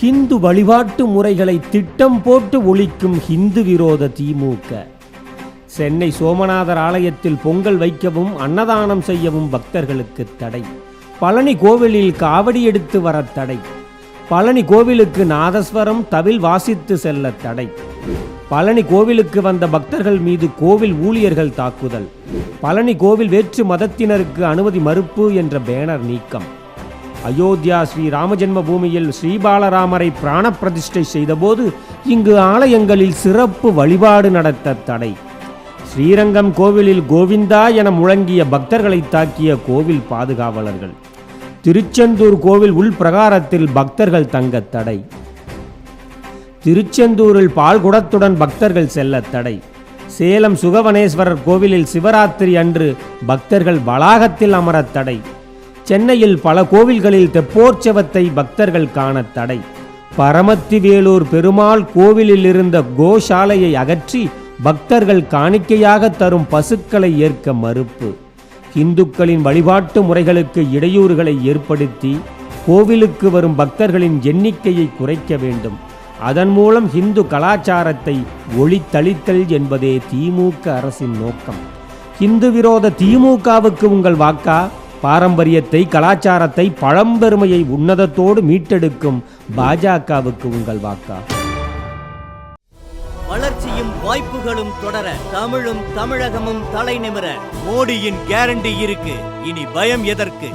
ஹிந்து வழிபாட்டு முறைகளை திட்டம் போட்டு ஒழிக்கும் ஹிந்து விரோத திமுக. சென்னை சோமநாதர் ஆலயத்தில் பொங்கல் வைக்கவும் அன்னதானம் செய்யவும் பக்தர்களுக்கு தடை. பழனி கோவிலில் காவடி எடுத்து வர தடை. பழனி கோவிலுக்கு நாதஸ்வரம் தவில் வாசித்து செல்ல தடை. பழனி கோவிலுக்கு வந்த பக்தர்கள் மீது கோவில் ஊழியர்கள் தாக்குதல். பழனி கோவில் வேற்று மதத்தினருக்கு அனுமதி மறுப்பு என்ற பேனர் நீக்கம். அயோத்தியா ஸ்ரீ ராமஜென்ம பூமியில் ஸ்ரீபாலராமரை பிராண பிரதிஷ்டை செய்தபோது இங்கு ஆலயங்களில் சிறப்பு வழிபாடு நடத்த தடை. ஸ்ரீரங்கம் கோவிலில் கோவிந்தா என முழங்கிய பக்தர்களை தாக்கிய கோவில் பாதுகாவலர்கள். திருச்செந்தூர் கோவில் உள் பிரகாரத்தில் பக்தர்கள் தங்க தடை. திருச்செந்தூரில் பால்குடத்துடன் பக்தர்கள் செல்ல தடை. சேலம் சுகவனேஸ்வரர் கோவிலில் சிவராத்திரி அன்று பக்தர்கள் வளாகத்தில் அமரத் தடை. சென்னையில் பல கோவில்களில் தெப்போற்சவத்தை பக்தர்கள் காண தடை. பரமத்தி வேலூர் பெருமாள் கோவிலில் இருந்த கோஷாலையை அகற்றி பக்தர்கள் காணிக்கையாக தரும் பசுக்களை ஏற்க மறுப்பு. இந்துக்களின் வழிபாட்டு முறைகளுக்கு இடையூறுகளை ஏற்படுத்தி கோவிலுக்கு வரும் பக்தர்களின் எண்ணிக்கையை குறைக்க வேண்டும். அதன் மூலம் இந்து கலாச்சாரத்தை ஒளித்தளித்தல் என்பதே திமுக அரசின் நோக்கம். இந்து விரோத திமுகவுக்கு உங்கள் வாக்கா? பாரம்பரியத்தை கலாச்சாரத்தை பழம்பெருமையை உன்னதத்தோடு மீட்டெடுக்கும் பாஜகவுக்கு உங்கள் வாக்கா? வளர்ச்சியும் வாய்ப்புகளும் தொடர தமிழும் தமிழகமும் தலைநிமிர மோடியின் கேரண்டி இருக்கு. இனி பயம் எதற்கு?